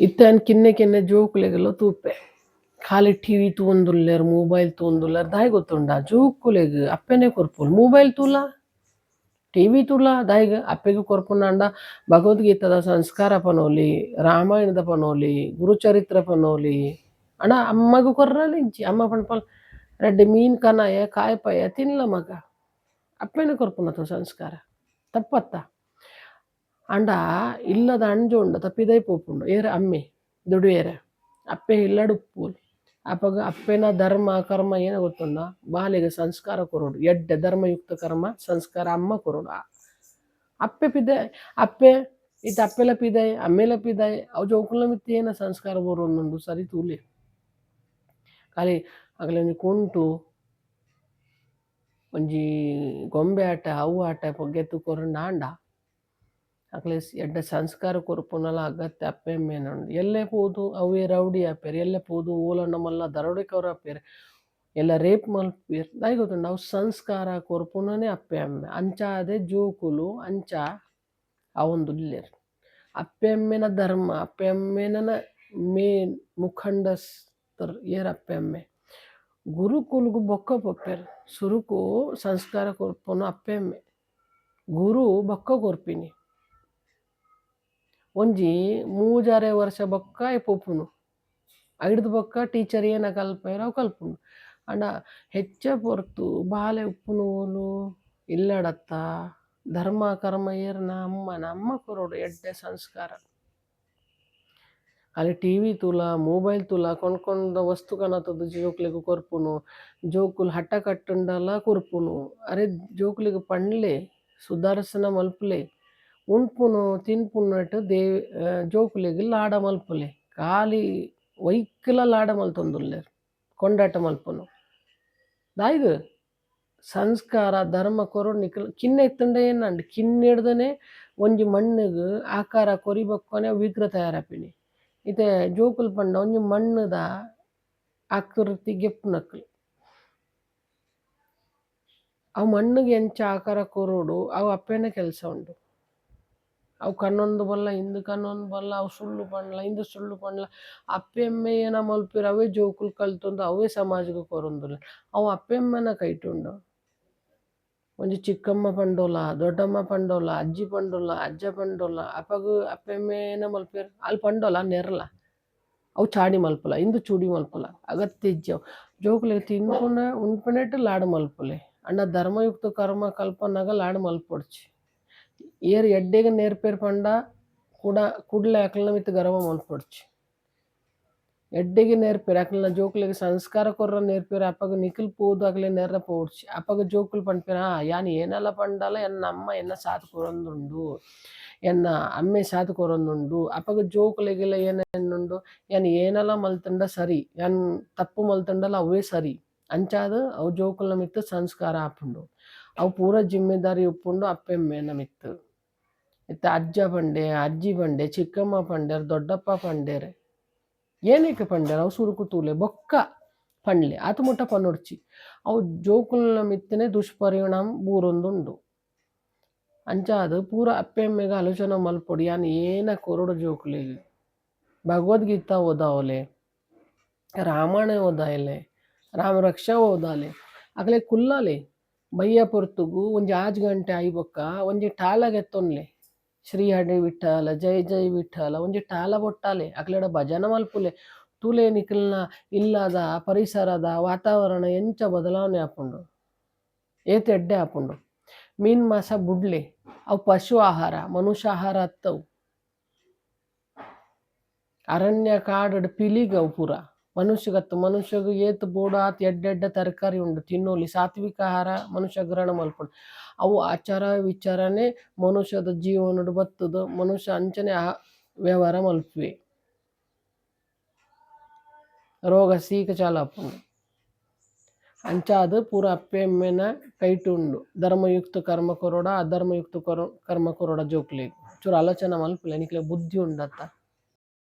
ಇತ್ತೆನ್ ಕಿನ್ನೆ ಕಿನ್ನೆ ಜೋಕುಲೆಗ್ಲ ತೂಪೆ ಖಾಲಿ TV ತೂಂದುಲ್ಲೆರ್ mobile ತೂಂದುಲ್ಲೆರ್ ದಾಯ್ ಗೊತ್ತುಂಡ ಜೋಕುಲೆಗ್ ಅಪ್ಪೆನೆ ಕೊರ್ಪುಂಡು ಮೊಬೈಲ್ ತೂಲ ಟಿವಿ ತೂಲ ದಾಯ್ಗ್ ಅಪ್ಪೆಗ್ ಕೊರ್ಪುಂಡಾಂಡ ಭಗವದ್ಗೀತದ ಸಂಸ್ಕಾರ ಪನೊಲಿ ರಾಮಾಯಣದ ಪನೊಲಿ ಗುರುಚರಿತ್ರ ಪನೊಲಿ ಅಣ್ಣ ಅಮ್ಮಗ್ ಕೊರ್ರಲ ಇಂಚಿ ಅಮ್ಮ ಪನ್ಪಲ್ ರಡ್ಡೆ ಮೀನ್ ಕನಾಯ ಕಾಯಪಾಯ ತಿನ್ಲ ಮಗ ಅಪ್ಪೆನೆ ಕೊರ್ಪುನತ ಸಂಸ್ಕಾರ ತಪ್ಪತ್ತ ಅಂಡ ಇಲ್ಲದ ಅಂಜೋಂಡ ತಪ್ಪಿದೈ ಪೋಪುಂಡು ಏರ ಅಮ್ಮೆ ಏರೆ. ಅಪ್ಪೆ ಇಲ್ಲಡು ಅಪ್ಪಗ ಅಪ್ಪೆನ ಧರ್ಮ, ಕರ್ಮ, ಏನ ಗೊತ್ತುಂಡ? ಬಾಲೆಗ್ ಸಂಸ್ಕಾರ ಕೊರೋಡು, ಎಡ್ಡೆ ಧರ್ಮಯುಕ್ತ ಕರ್ಮ, ಸಂಸ್ಕಾರ ಅಮ್ಮ ಕೊರೋಡು. ಅಪ್ಪೆ ಪಿದೆ, ಅಪ್ಪೆ ಇತ್ತ ಅಪ್ಪೆಲ ಪಿದಾಯ್ ಅಮ್ಮೆಲ ಪಿದಾಯ್ ಅವು ಜೋಕುಲ ಮಿತ್ತಿ ಏನ ಸಂಸ್ಕಾರ ಬರೋದು ಸರಿ ತೂಲಿ. ಖಾಲಿ ಆಗಲೇ ಒಂಜಿ ಕುಂಟು, ಒಂಜಿ ಗೊಂಬೆ ಆಟ ಅವು ಆಟ ಪೊಗ್ಗೆತ್ತು ಕೊರಂಡಾಂಡ ಅಕ್ಲೆ ಎಡ್ಡೆ ಸಂಸ್ಕಾರ ಕೊರ್ಪುನಲ ಅಗತ್ಯ ಅಪ್ಪೆಮ್ಮೆನ ಉಂಡು ಎಲ್ಲೆ ಪೋದು ಅವೇ ರೌಡಿ ಆಪೆರ್ ಎಲ್ಲೆ ಪೋದು ಓಲ ಮಲ್ಲ ದರೋಡೆಕೋರ ಆಪೆರ್ ಎಲ್ಲ ರೇಪ್ ಮಲ್ಪೇರ್ ದಾಯ್ ಗೊತ್ತುಂಡ ಅವು ಸಂಸ್ಕಾರ ಕೊರ್ಪುನನೆ ಅಪ್ಪೆ ಅಮ್ಮೆ ಅಂಚ ಅದೇ ಜೋಕುಲು ಅಂಚ ಅವೊಂದುಲ್ಲೆರ್ ಅಪ್ಪೆ ಅಮ್ಮೆನ ಧರ್ಮ ಅಪ್ಪೆ ಮೇನ್ ಮುಖಂಡಸ್ತರ್ ಏರ್ ಅಪ್ಪೆ ಅಮ್ಮೆ ಗುರುಕುಲ್ಗು ಬೊಕ್ಕ ಪೊಪ್ಪೆರ್ ಸುರುಕು ಸಂಸ್ಕಾರ ಕೊರ್ಪುನ ಅಪ್ಪೆ ಅಮ್ಮೆ ಗುರು ಬೊಕ್ಕ ಕೊರ್ಪಿನಿ ಒಂಜಿ ಮೂಜಾರೆ ವರ್ಷ ಬೊಕ್ಕ ಪೋಪುನು ಐಡ್ದು ಬೊಕ್ಕ ಟೀಚರ್ ಏನ ಕಲ್ಪೆರ್ ಅವು ಕಲ್ಪುಂಡು. ಆಂಡ ಹೆಚ್ಚ ಪೊರ್ತು ಬಾಲೆ ಉಪ್ಪುನು ಓಲು ಇಲ್ಲಡತ್ತ, ಧರ್ಮ, ಕರ್ಮ ಏರ್ನ ಅಮ್ಮನ ಅಮ್ಮ ಕೊರೋಡು ಎಡ್ಡೆ ಸಂಸ್ಕಾರ. ಖಾಲಿ ಟಿವಿ ತೂಲ, ಮೊಬೈಲ್ ತೂಲ, ಕೊಂಡ್ಕೊಂಡ ವಸ್ತು ಕನತದ್ದು ಜೋಕ್ಲೆಗ್ ಕೊರ್ಪುನು, ಜೋಕುಲು ಹಟ್ಟ ಕಟ್ಟುಂಡಲ ಕೊರ್ಪುನು. ಅರೆ ಜೋಕುಲೆಗ್ ಪಂಡ್ಲೆ ಸುದರ್ಶನ ಮಲ್ಪುಲೆ. ದೇ ಜೋಕುಲೆಗ್ ಲಾಡ ಮಲ್ಪುಲೆ. ಖಾಲಿ ವೈಕಲ ಲಾಡ ಮಲ್ತೊಂದುಲ್ಲೆರ್ ಕೊಂಡಾಟ ಮಲ್ಪುನು. ದಾಯ್ದ ಸಂಸ್ಕಾರ, ಧರ್ಮ ಕೊರೋ ನಿಖಲ್ ಕಿನ್ನ ಇತ್ತುಂಡ ಏನಂಡ್ ಕಿನ್ನ ಹಿಡ್ದನೆ ಒಂಜಿ ಮಣ್ಣುಗ್ ಆಕಾರ, ಕೊರಿ ಬೊಕ್ಕನೆ ವಿಗ್ರಹ ತಯಾರಾಪಿನಿ. ಇತ್ತೆ ಜೋಕುಲ್ ಪಂಡ ಒಂಜಿ ಮಣ್ಣುದ ಆಕೃತಿ ಗೆಪ್ಪುನಕ್ಲು ಅವು ಮಣ್ಣುಗ್ ಎಂಚ ಆಕಾರ ಕೊರೋಡು, ಅವು ಅಪ್ಪೆನ ಕೆಲಸ ಉಂಡು. ಅವು ಕನ್ನೊಂದು ಬಲ್ಲ ಇಂದು ಕನ್ನೊಂದು ಬಲ್ಲ ಅವು ಸುಳ್ಳು ಪಂಡ್ಲ ಇಂದು ಸುಳ್ಳು ಪಂಡ್ಲ ಅಪ್ಪೆ ಅಮ್ಮೆ ಏನ ಮಲ್ಪೆರ್ ಅವೇ ಜೋಕುಲು ಕಲ್ತೊಂದು ಅವೇ ಸಮಾಜಗ್ ಕೊರೊಂದುಲ್ಲೆ ಅವು ಅಪ್ಪೆ ಅಮ್ಮನ ಕೈಟುಂಡು ಒಂಜಿ ಚಿಕ್ಕಮ್ಮ ಪಂಡೋಲ ದೊಡ್ಡಮ್ಮ ಪಂಡೋಲ ಅಜ್ಜಿ ಪಂಡೋಲ ಅಜ್ಜ ಪಂಡೋಲ ಅಪಗ್ ಅಪ್ಪೆ ಅಮ್ಮೆ ಏನ ಮಲ್ಪೆರ್ ಅಲ್ ಪಂಡೋಲ ನೆರ್ಲ ಅವು ಚಾಡಿ ಮಲ್ಪುಲ ಇಂದು ಚೂಡಿ ಮಲ್ಪುಲ ಅಗತ್ಯ ಇಜ್ಜಿ ಅವು ಜೋಕುಲೆಗ್ ತಿನ್ಪುನ ಉಣ್ಪುನೆಟ್ ಲಾಡ್ ಮಲ್ಪುಲೆ ಅಂಡ ಧರ್ಮಯುಕ್ತ ಕರ್ಮ ಕಲ್ಪನಾಗ ಲಾಡ್ ಮಲ್ಪೊಡ್ಚಿ ಏರ್ ಎಡ್ಡೆಗ್ ನೇರ್ಪೆರ್ ಪಂಡ ಕುಡ, ಕುಡ್ಲೆ ಅಕ್ಲೆನ ಮಿತ್ತ್ ಗರವ ಮಲ್ಪೊಡ್ಚಿ ಎಡ್ಡೆಗೆ ನೇರ್ಪೆರ್ ಅಕ್ಲೆನ ಜೋಕುಲೆಗ್ ಸಂಸ್ಕಾರ ಕೊರ್ರ ನೇರ್ಪೆರ್ ಅಪ್ಪಗ ನಿಕುಲು ಪೋದು ಅಕ್ಲೆ ನೆರ್ರ ಪೋಡ್ಚಿ. ಅಪಗ ಜೋಕುಲು ಪನ್ಪೆರ್ ಆ, ಯಾನ್ ಏನೆಲ ಪಂಡಲ ಎನ್ನ ಅಮ್ಮ ಎನ್ನ ಸಾತ್ ಕೊರೊಂದುಂಡು, ಎನ್ನ ಅಮ್ಮೆ ಸಾತ್ ಕೊರೊಂದುಂಡು ಅಪಗ ಜೋಕುಲೆಗ್ಲ ಏನ ಉಂಡು ಯಾನ್ ಏನೆಲ ಮಲ್ತುಂಡ ಸರಿ ಯಾನ್ ತಪ್ಪು ಮಲ್ತುಂಡಲ ಅವೇ ಸರಿ. ಅಂಚಾದ್ ಅವು ಜೋಕುಲ್ನ ಮಿತ್ತ್ ಸಂಸ್ಕಾರ ಆಪುಂಡು. ಅವು ಪೂರ ಜಿಮ್ಮೆದಾರಿ ಉಪ್ಪುಂಡು ಅಪ್ಪೆ ಅಮ್ಮೆನ ಮಿತ್ತ್. ಇತ್ತೆ ಅಜ್ಜ ಪಂಡೆ, ಅಜ್ಜಿ ಪಂಡೆ, ಚಿಕ್ಕಮ್ಮ ಪಂಡೆರ್ ದೊಡ್ಡಪ್ಪ ಪಂಡೆರ್ ಏನಕ್ಕೆ ಪಂಡೆರ್ ಅವು ಸುರುಕು ತೂಲೆ, ಬೊಕ್ಕ ಪಂಡ್ಲೆ ಆತು ಮುಟ್ಟ ಪನೊಡ್ಚಿ ಅವು ಜೋಕುಲ್ನ ಮಿತ್ತನೆ ದುಷ್ಪರಿಣಾಮ ಬೂರೊಂದುಂಡು. ಅಂಚಾದ್ ಪೂರ ಅಪ್ಪೆ ಅಮ್ಮೆಗ್ ಆಲೋಚನೆ ಮಲ್ಪೊಡಿ, ಯಾನು ಏನ ಕೊರಡು ಜೋಕುಲಿಗೆ ಭಗವದ್ಗೀತಾ ಓದಾವಲೆ, ರಾಮಾಯಣ ಓದಾಯಲೆ ರಾಮ ರಕ್ಷಾ ಓದಾಲೆ, ಅಗಲೆ ಕುಲ್ಲಾಲೆ ಬಯ್ಯ ಪೊರ್ತುಗು ಒಂಜಿ ಆಜ್ ಗಂಟೆ ಆಯ್ಬೊಕ್ಕ ಒಂಜಿ ಟಾಲ ಗೆತ್ತೊನ್ಲೆ ಶ್ರೀ ಹರಿ ವಿಠಲ ಜೈ ಜೈ ವಿಠಲ ಒಂಜಿ ಟಾಲ ಬೊಟ್ಟಾಲೆ ಅಕ್ಲೆಡ ಭಜನ ಮಲ್ಪುಲೆ, ತೂಲೆ ನಿಖಿಲ್ನ ಇಲ್ಲದ ಪರಿಸರದ ವಾತಾವರಣ ಎಂಚ ಬದಲಾವಣೆ ಹಾಕೊಂಡು ಏತ್ ಎಡ್ಡೆ ಹಾಕೊಂಡು ಮೀನ್ ಮಾಸ ಬುಡ್ಲೆ, ಅವು ಪಶು ಆಹಾರ, ಮನುಷ್ಯ ಆಹಾರ ಅತ್ತವು. ಅರಣ್ಯ ಕಾಡು ಪಿಲಿಗ್ ಅವು ಪೂರ. ಮನುಷ್ಯಗತ್ತು, ಮನುಷ್ಯಗ ಏತ್ ಬೋಡ ಆತ್ ಎಡ್ಡೆಡ್ಡ ತರಕಾರಿ ಉಂಡು. ತಿನ್ನೋಲಿ, ಸಾತ್ವಿಕ ಆಹಾರ ಮನುಷ್ಯ ಗ್ರಹಣ ಮಲ್ಪುಂಡು ಅವು ಆಚಾರ ವಿಚಾರನೆ ಮನುಷ್ಯದ ಜೀವನ ಬತ್ತದು. ಮನುಷ್ಯ ಅಂಚನೆ ಆ ವ್ಯವಹಾರ ಮಲ್ಪುವೆ. ರೋಗ ಸೀಕ ಚಾಲಪುಂಡು. ಅಂಚ ಅದು ಪೂರ ಅಪ್ಪೆಮ್ಮೆನ ಕೈಟು ಉಂಡು ಧರ್ಮಯುಕ್ತ ಕರ್ಮ ಕೊರೋಡ, ಅಧರ್ಮಯುಕ್ತ ಕೊರೋ, ಕರ್ಮ ಕೊರೋಡ ಜೋಕ್ಲೆಗ್. ಚೂರು ಆಲೋಚನೆ ಮಲ್ಪುಲೆ ಬುದ್ಧಿ ಉಂಡತ್ತ.